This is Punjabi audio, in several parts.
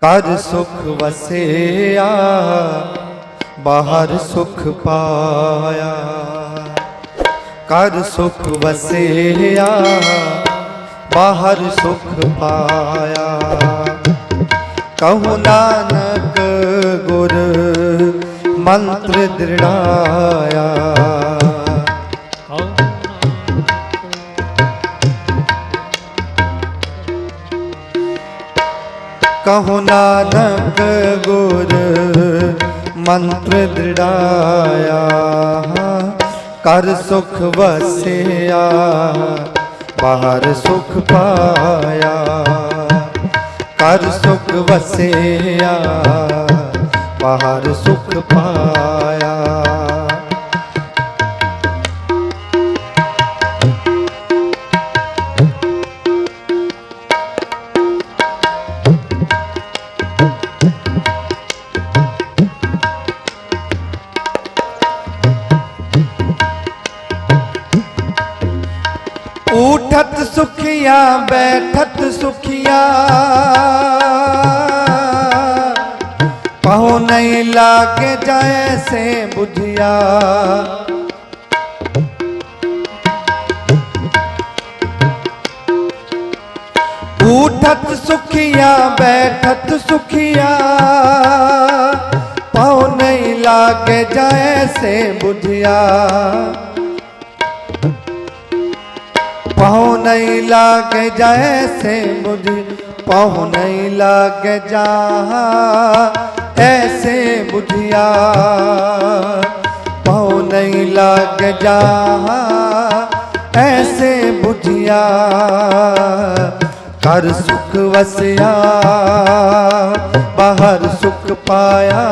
ਕਰ ਸੁਖ ਵਸਿਆ, ਬਾਹਰ ਸੁਖ ਪਾਇਆ। ਕਰ ਸੁਖ ਵਸਿਆ, ਬਾਹਰ ਸੁਖ ਪਾਇਆ। ਕਹੂ ਨਾਨਕ ਗੁਰ ਮੰਤਰ ਦ੍ਰਿੜਾਇਆ। ਕਹੋ ਨਾਨਕ ਗੁਰ, ਮੰਤਰ ਦ੍ਰਿੜਾਇਆ। ਕਰ ਸੁਖ ਵਸਿਆ, ਬਾਹਰ ਸੁਖ ਪਾਇਆ। ਕਰ ਸੁਖ ਵਸਿਆ, ਬਾਹਰ ਸੁਖ ਪਾਇਆ। सुखिया, बैठत सुखिया। पहो नहीं लागे जाए से बुझिया। उठत सुखिया, बैठत सुखिया। पाओ नहीं लागे जाए से बुझिया। ਪਹੁ ਨਹੀਂ ਲਾਗੇ ਜੈਸੇ ਮੁਝ ਪਹੁ ਨਹੀਂ ਲਾਗੇ ਜਾ ਐਸੇ ਬੁਝਿਆ ਪਹੁ ਨਹੀਂ ਲਾਗੇ ਜਾ ਐਸੇ ਬੁਝਿਆ ਕਰ ਸੁਖ ਵਸਿਆ ਬਾਹਰ ਸੁਖ ਪਾਇਆ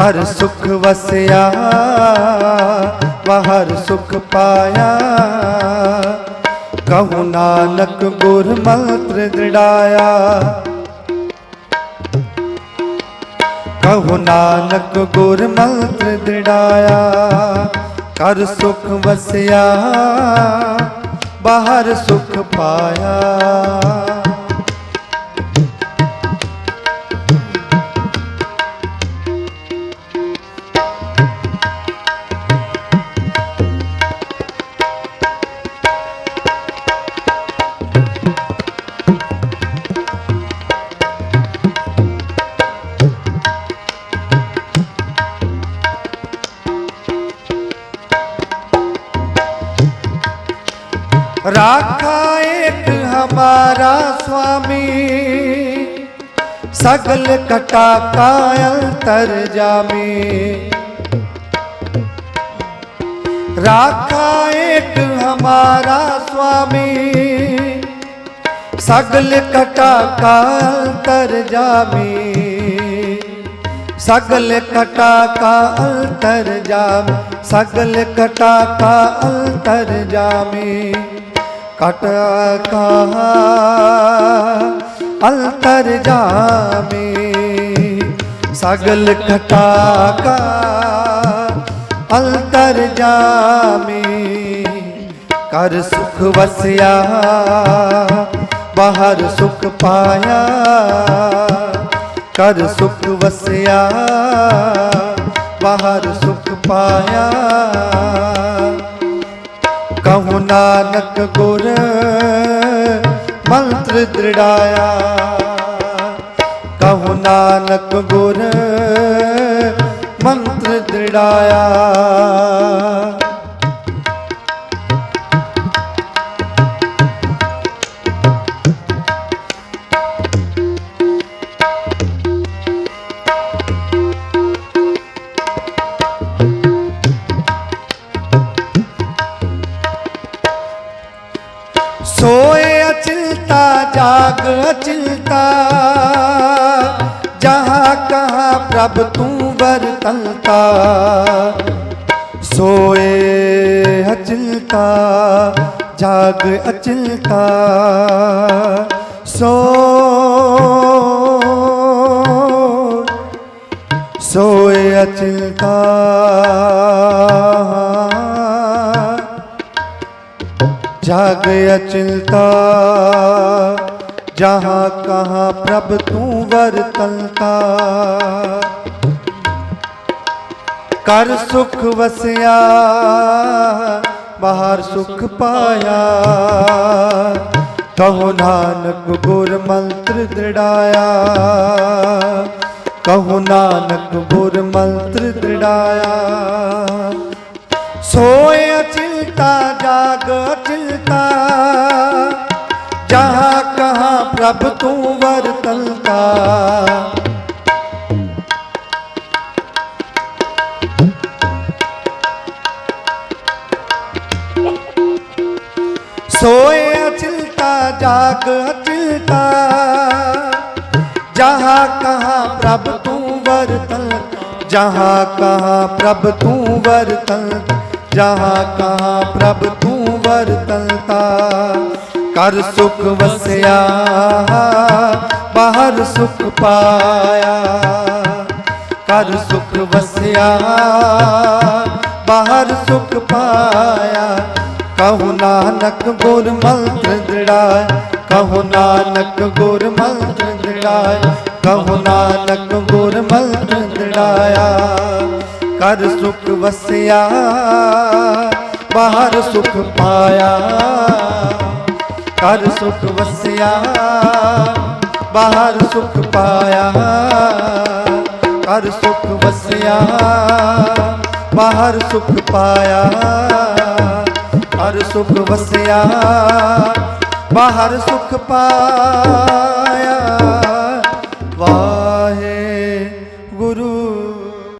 ਕਰ ਸੁਖ ਵਸਿਆ ਬਾਹਰ ਸੁਖ ਪਾਇਆ। ਕਹੂ ਨਾਨਕ ਗੁਰ ਮੰਤਰ ਦ੍ਰਿੜਾਇਆ ਕਹੂ ਨਾਨਕ ਗੁਰ ਮੰਤਰ ਦ੍ਰਿੜਾਇਆ ਕਰ ਸੁਖ ਵਸਿਆ ਬਾਹਰ ਸੁਖ ਪਾਇਆ। राखा एक हमारा स्वामी सगल कटा का अंतर जामी राखा एक हमारा स्वामी सगल कटा का अंतर जामी सगल कटा का अंतर जाम सगल कटा का अंतर जामी ਕਟ ਕਾ ਅਲਤਰ ਜਾਮੇ, ਸਗਲ ਘਟਾ ਕਾ ਅਲਤਰ ਜਾਮੇ ਕਰ ਸੁਖ ਵਸਿਆ, ਬਾਹਰ ਸੁਖ ਪਾਇਆ ਕਰ ਸੁਖ ਵਸਿਆ, ਬਾਹਰ ਸੁਖ ਪਾਇਆ। ਕਹੂ ਨਾਨਕ ਗੁਰ ਮੰਤਰ ਦ੍ਰਿੜਾਇਆ। ਕਹੂ ਨਾਨਕ ਗੁਰ ਮੰਤਰ ਦ੍ਰਿੜਾਇਆ। सोए अचिलता जाग अचिलता जहाँ कहाँ प्रभ तू बरतलता सोए अचिलता जाग अचिलता सो सोए अचिलता जाग अचिलता जहाँ कहाँ प्रभ तू वरतलता ਕਰ ਸੁਖ ਵਸਿਆ ਬਾਹਰ ਸੁਖ ਪਾਇਆ ਕਹੋ ਨਾਨਕ ਗੁਰ ਮੰਤਰ ਦ੍ਰਿੜਾਇਆ ਕਹੋ ਨਾਨਕ ਗੁਰ ਮੰਤਰ ਦ੍ਰਿੜਾਇਆ ਸੋਏ ਅਚਿਲਤਾ ਜਾਗ ਤਲਤਾ ਜਹਾਂ ਕਹਾ ਪ੍ਰਭ ਤੂੰ ਵਰਤਲਤਾ ਸੋਏ ਅਚਿਲਤਾ, ਜਾਗ ਅਚਲਤਾ। ਜਹਾਂ ਕਹਾ ਪ੍ਰਭ ਤੂੰ ਵਰਤਲ ਜਹਾਂ ਕਹਾ ਪ੍ਰਭ ਤੂੰ ਵਰਤਲ ਜਹਾਂ ਕਹਾ ਪ੍ਰਭ ਤੂੰ ਵਰਤਲਤਾ ਕਰ ਸੁਖ ਵਸਿਆ, ਬਾਹਰ ਸੁਖ ਪਾਇਆ। ਕਰ ਸੁਖ ਵਸਿਆ, ਬਾਹਰ ਸੁਖ ਪਾਇਆ। ਕਹੋ ਨਾਨਕ ਗੁਰ ਮੰਤਰ ਦਿੜਾਇ ਕਹੋ ਨਾਨਕ ਗੁਰ ਮੰਤਰ ਦਿੜਾਇ ਕਹੋ ਨਾਨਕ ਗੁਰ ਮੰਤਰ ਦਿੜਾਇਆ ਕਰ ਸੁਖ ਵਸਿਆ ਬਾਹਰ ਸੁਖ ਪਾਇਆ, ਘਰ ਸੁਖ ਵਸਿਆ, ਬਾਹਰ ਸੁਖ ਪਾਇਆ, ਘਰ ਸੁਖ ਵਸਿਆ, ਬਾਹਰ ਸੁਖ ਪਾਇਆ, ਘਰ ਸੁਖ ਵਸਿਆ, ਬਾਹਰ ਸੁਖ ਪਾਇਆ, ਵਾਹ।